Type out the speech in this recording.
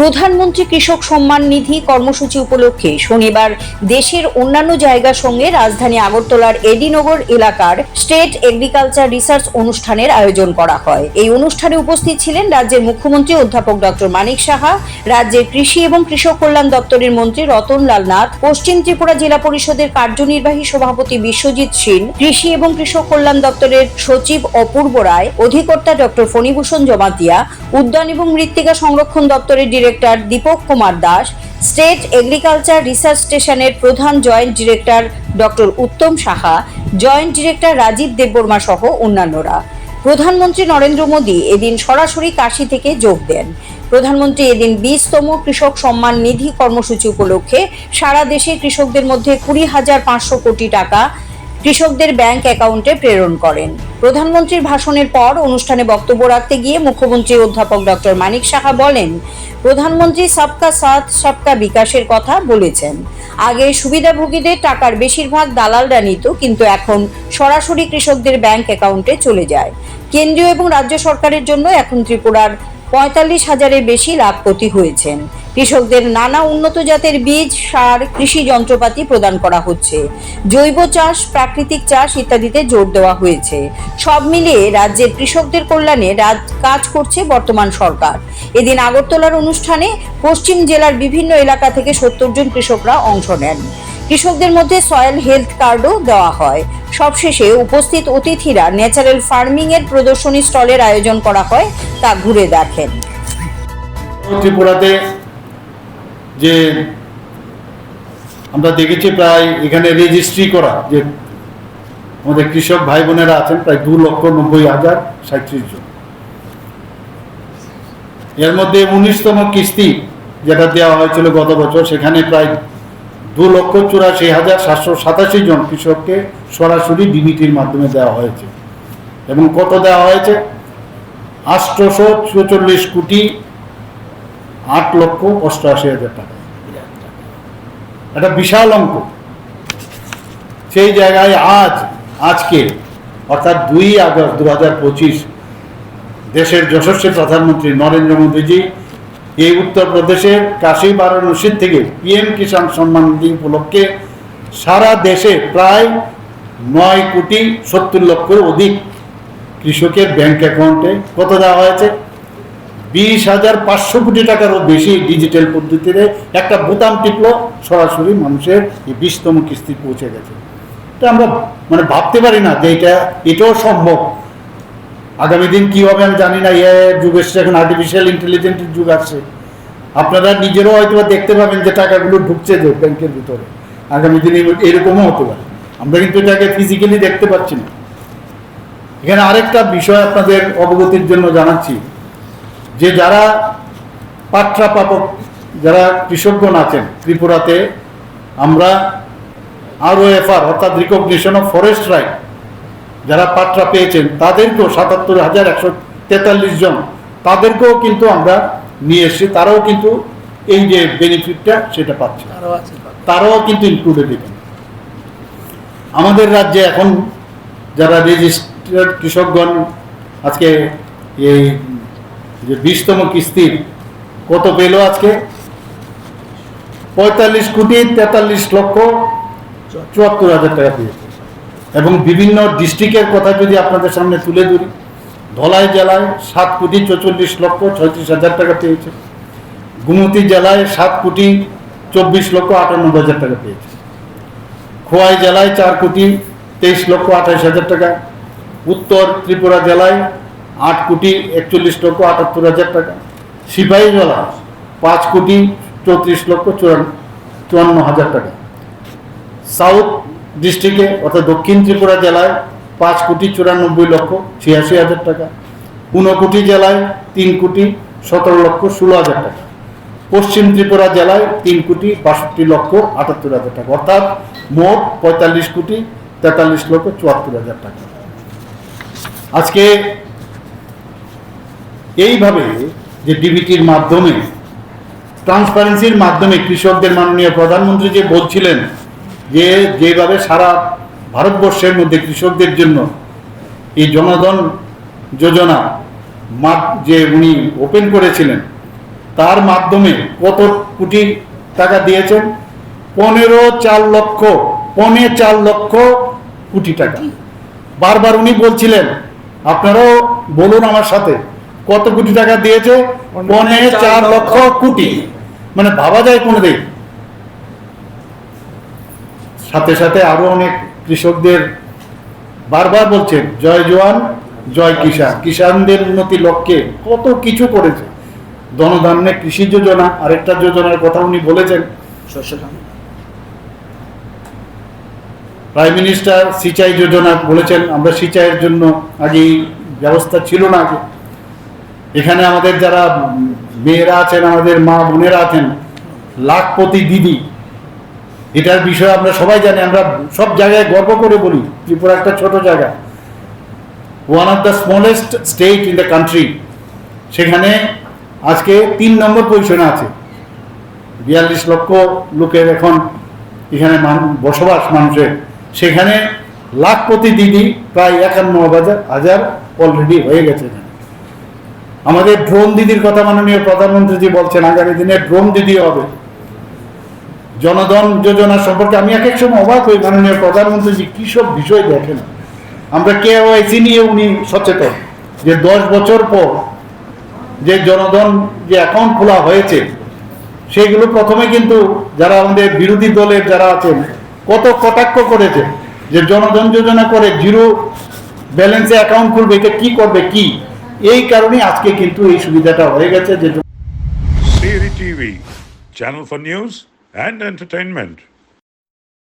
প্রধানমন্ত্রী কৃষক সম্মান নিধি কর্মসূচি উপলক্ষে শনিবার দেশের অন্যান্য জায়গার সঙ্গে রাজধানী আগরতলার এডিনগর এলাকার স্টেট এগ্রিকালচার রিসার্চ অনুষ্ঠানের আয়োজন করা হয়। এই অনুষ্ঠানে উপস্থিত ছিলেন রাজ্যের মুখ্যমন্ত্রী অধ্যাপক ডক্টর মানিক সাহা, রাজ্যের কৃষি এবং কৃষক কল্যাণ দপ্তরের মন্ত্রী রতনলাল নাথ, পশ্চিম ত্রিপুরা জেলা পরিষদের কার্যনির্বাহী সভাপতি বিশ্বজিৎ সিং, কৃষি এবং কৃষক কল্যাণ দপ্তরের সচিব অপূর্ব রায়, অধিকর্তা ডক্টর ফণীভূষণ জমাতিয়া, উদ্যান এবং মৃত্তিকা সংরক্ষণ দপ্তরের Dipak Kumar Das, state agriculture research স্টেশনের প্রধান joint director doctor Uttam Saha, joint director Rajib Debbarma সহ অন্যান্যরা। প্রধানমন্ত্রী নরেন্দ্র মোদী এদিন সরাসরি কাশি থেকে যোগ দেন। প্রধানমন্ত্রী এদিন বিশতম কৃষক সম্মান নিধি কর্মসূচি উপলক্ষে সারা দেশে কৃষকদের মধ্যে কুড়ি হাজার পাঁচশো কোটি টাকা কৃষকদের ব্যাংক অ্যাকাউন্টে প্রেরণ করেন। প্রধানমন্ত্রীর ভাষণের পর অনুষ্ঠানে বক্তব্য রাখতে গিয়ে মুখ্যমন্ত্রী অধ্যাপক ডক্টর মানিক সাহা বলেন, প্রধানমন্ত্রী সবকা সাথ, সবকা বিকাশের কথা বলেছেন। আগে সুবিধাভোগীদের টাকার বেশিরভাগ দালালরা নিত, কিন্তু এখন সরাসরি কৃষকদের ব্যাংক অ্যাকাউন্টে চলে যায়। কেন্দ্রীয় এবং রাজ্য সরকারের জন্য এখন ত্রিপুরার পঁয়তাল্লিশ হাজারের বেশি লাভপতি হয়েছেন। কৃষকদের নানা উন্নত জাতের বীজ, সার, কৃষি যন্ত্রপাতি প্রদান করা হচ্ছে। জৈব চাষ, প্রাকৃতিক চাষ ইত্যাদিতে জোর দেওয়া হয়েছে। সব মিলিয়ে রাজ্যের কৃষকদের কল্যাণে রাজ কাজ করছে বর্তমান সরকার। এদিন আগরতলার অনুষ্ঠানে পশ্চিম জেলার বিভিন্ন এলাকা থেকে সত্তর জন কৃষকরা অংশ নেন। কৃষকদের মধ্যে সয়েল হেলথ কার্ডও দেওয়া হয়। সবশেষে উপস্থিত অতিথিরা ন্যাচারাল ফার্মিং এর প্রদর্শনী স্টলের আয়োজন করা হয় তা ঘুরে দেখেন। ত্রিপুরাতে যে আমরা দেখেছি প্রায় এখানে রেজিস্ট্রি করা যে আমাদের কৃষক ভাই বোনেরা আছেন প্রায় দু লক্ষ নব্বই হাজার সাঁত্রিশ জন। এর মধ্যে উনিশতম কিস্তি যেটা দেওয়া হয়েছিল গত বছর, সেখানে প্রায় দু লক্ষ চুরাশি হাজার সাতশো সাতাশি জন কৃষককে সরাসরি ডিবিটির মাধ্যমে দেওয়া হয়েছে। এবং কত দেওয়া হয়েছে? আটশোশো চৌচল্লিশ কোটি আট লক্ষ অষ্টআশি হাজার টাকা। একটা বিশাল অঙ্ক। সেই জায়গায় আজ, আজকে, অর্থাৎ দুই আগস্ট দু হাজার পঁচিশ, দেশের যশস্বী প্রধানমন্ত্রী নরেন্দ্র মোদীজি এই উত্তরপ্রদেশের কাশী বারাণসীর থেকে পিএম কিষাণ সম্মান নিধি উপলক্ষে সারা দেশে প্রায় নয় কোটি সত্তর লক্ষের অধিক কৃষকের ব্যাংক অ্যাকাউন্টে কত দেওয়া হয়েছে? বিশ হাজার পাঁচশো কোটি টাকারও বেশি ডিজিটাল পদ্ধতিতে একটা বোতাম টিপলো, সরাসরি মানুষের এই বিশতম কিস্তি পৌঁছে গেছে। এটা আমরা মানে ভাবতে পারি না যে এটা, এটাও সম্ভব। আগামী দিন কী হবে আমি জানি না এ যুগ এসছে, এখন আর্টিফিশিয়াল ইন্টেলিজেন্সের যুগ আসছে। আপনারা নিজেরও হয়তো দেখতে পাবেন যে টাকাগুলো ঢুকছে যে ব্যাংকের ভিতরে। আগামী দিনে এরকমও হতে পারে। আমরা কিন্তু এটাকে ফিজিক্যালি দেখতে পাচ্ছি না। এখানে আরেকটা বিষয় আপনাদের অবগতির জন্য জানাচ্ছি। যে যারা পাট্রা পাপক যারা কৃষকগণ আছেন ত্রিপুরাতে আমরা আরও এফআর অর্থাৎ রিকগনিশন অফ ফরেস্ট রাইট যারা পাট্রা পেয়েছেন তাদেরকেও সাতাত্তর হাজার একশো তেতাল্লিশ জন তাদেরকেও কিন্তু আমরা নিয়ে এসেছি তারাও কিন্তু এই যে বেনিফিটটা সেটা পাচ্ছে। তারাও কিন্তু ইনক্লুডেড এখানে আমাদের রাজ্যে এখন যারা রেজিস্টার্ড কৃষকগণ আজকে এই যে বিশতম কিস্তির কত পেল আজকে? পঁয়তাল্লিশ কোটি তেতাল্লিশ লক্ষ চুয়াত্তর হাজার টাকা পেয়েছে। এবং বিভিন্ন ডিস্ট্রিক্টের কথা যদি আপনাদের সামনে তুলে ধরি, ধলাই জেলায় সাত কোটি চৌচল্লিশ লক্ষ ছয়ত্রিশ হাজার টাকা পেয়েছে। গুমতি জেলায় সাত কোটি চব্বিশ লক্ষ আটানব্বই হাজার টাকা পেয়েছে। খোয়াই জেলায় চার কোটি তেইশ লক্ষ আঠাশ হাজার টাকা। উত্তর ত্রিপুরা জেলায় আট কোটি একচল্লিশ লক্ষ আটাত্তর হাজার টাকা। সিপাহী জেলা, পাঁচ কোটি চৌত্রিশ লক্ষ চুয়ান্ন হাজার টাকা। সাউথ ডিস্ট্রিক্টে, অর্থাৎ দক্ষিণ ত্রিপুরা জেলায়, পাঁচ কোটি চুরানব্বই লক্ষ ছিয়াশি হাজার টাকা। ঊনকোটি জেলায় তিন কোটি সতেরো লক্ষ ষোলো হাজার টাকা। পশ্চিম ত্রিপুরা জেলায় তিন কোটি বাষট্টি লক্ষ আটাত্তর হাজার টাকা। অর্থাৎ মোট পঁয়তাল্লিশ কোটি তেতাল্লিশ লক্ষ চুয়াত্তর হাজার টাকা। আজকে এইভাবে যে ডিবিটির মাধ্যমে ট্রান্সপারেন্সির মাধ্যমে কৃষকদের মাননীয় প্রধানমন্ত্রী যে বলছিলেন যে যেভাবে সারা ভারতবর্ষের মধ্যে কৃষকদের জন্য এই জনধন যোজনা যে উনি ওপেন করেছিলেন, তার মাধ্যমে কত কোটি টাকা দিয়েছেন? পনেরো চার লক্ষ, পনে চার লক্ষ কোটি টাকা। বারবার উনি বলছিলেন, আপনারাও বলুন আমার সাথে। কত কোটি টাকা দিয়েছে? পনে চার লক্ষ কোটি। মানে ভাবা যায় কোনো দিক সাথে সাথে আরও অনেক কৃষকদের বারবার বলছেন জয় জোয়ান জয় কিষান কিষানদের উন্নতি লক্ষ্যে কত কিছু করেছে। ধনধান্যে কৃষি যোজনা আরেকটা যোজনার কথা উনি বলেছেন। প্রাইম মিনিস্টার সিঁচাই যোজনা বলেছেন আমরা সিঁচাইয়ের জন্য আগে ব্যবস্থা ছিল না আগে। এখানে আমাদের যারা মেয়েরা আছেন, আমাদের মা বোনেরা আছেন, লাখপতি দিদি, এটার বিষয়ে আমরা সবাই জানি, আমরা সব জায়গায় গর্ব করে বলি, ত্রিপুরা একটা ছোট জায়গা। One of the smallest state in the country সেখানে আজকে তিন নম্বর পজিশনে আছে। বিয়াল্লিশ লক্ষ লোকের এখন এখানে বসবাস মানুষের। সেখানে লাখপতি দিদি প্রায় একান্ন হাজার অলরেডি হয়ে গেছে। আমাদের ড্রোন দিদির কথা মাননীয় প্রধানমন্ত্রীজি বলছেন, আগামী দিনে ড্রোন দিদি হবে। জনধন যোজনা সম্পর্কে আমি এক এক সময় অবাক হই, মাননীয় প্রধানমন্ত্রীজি, কী সব বিষয় দেখেন। আমরা কে ওয়াইসি নিয়ে উনি সচেতন, যে দশ বছর পর যে জনধন যে অ্যাকাউন্ট খোলা হয়েছে সেইগুলো প্রথমে কিন্তু যারা আমাদের বিরোধী দলের যারা আছেন, কত কটাক্ষ করেছে, যে জনধন যোজনা করে জিরো ব্যালেন্সে অ্যাকাউন্ট খুলবে, এটা কী করবে, কি? এই কারণে আজকে কিন্তু এই সুবিধাটা হয়ে গেছে যে TV, channel for news and entertainment.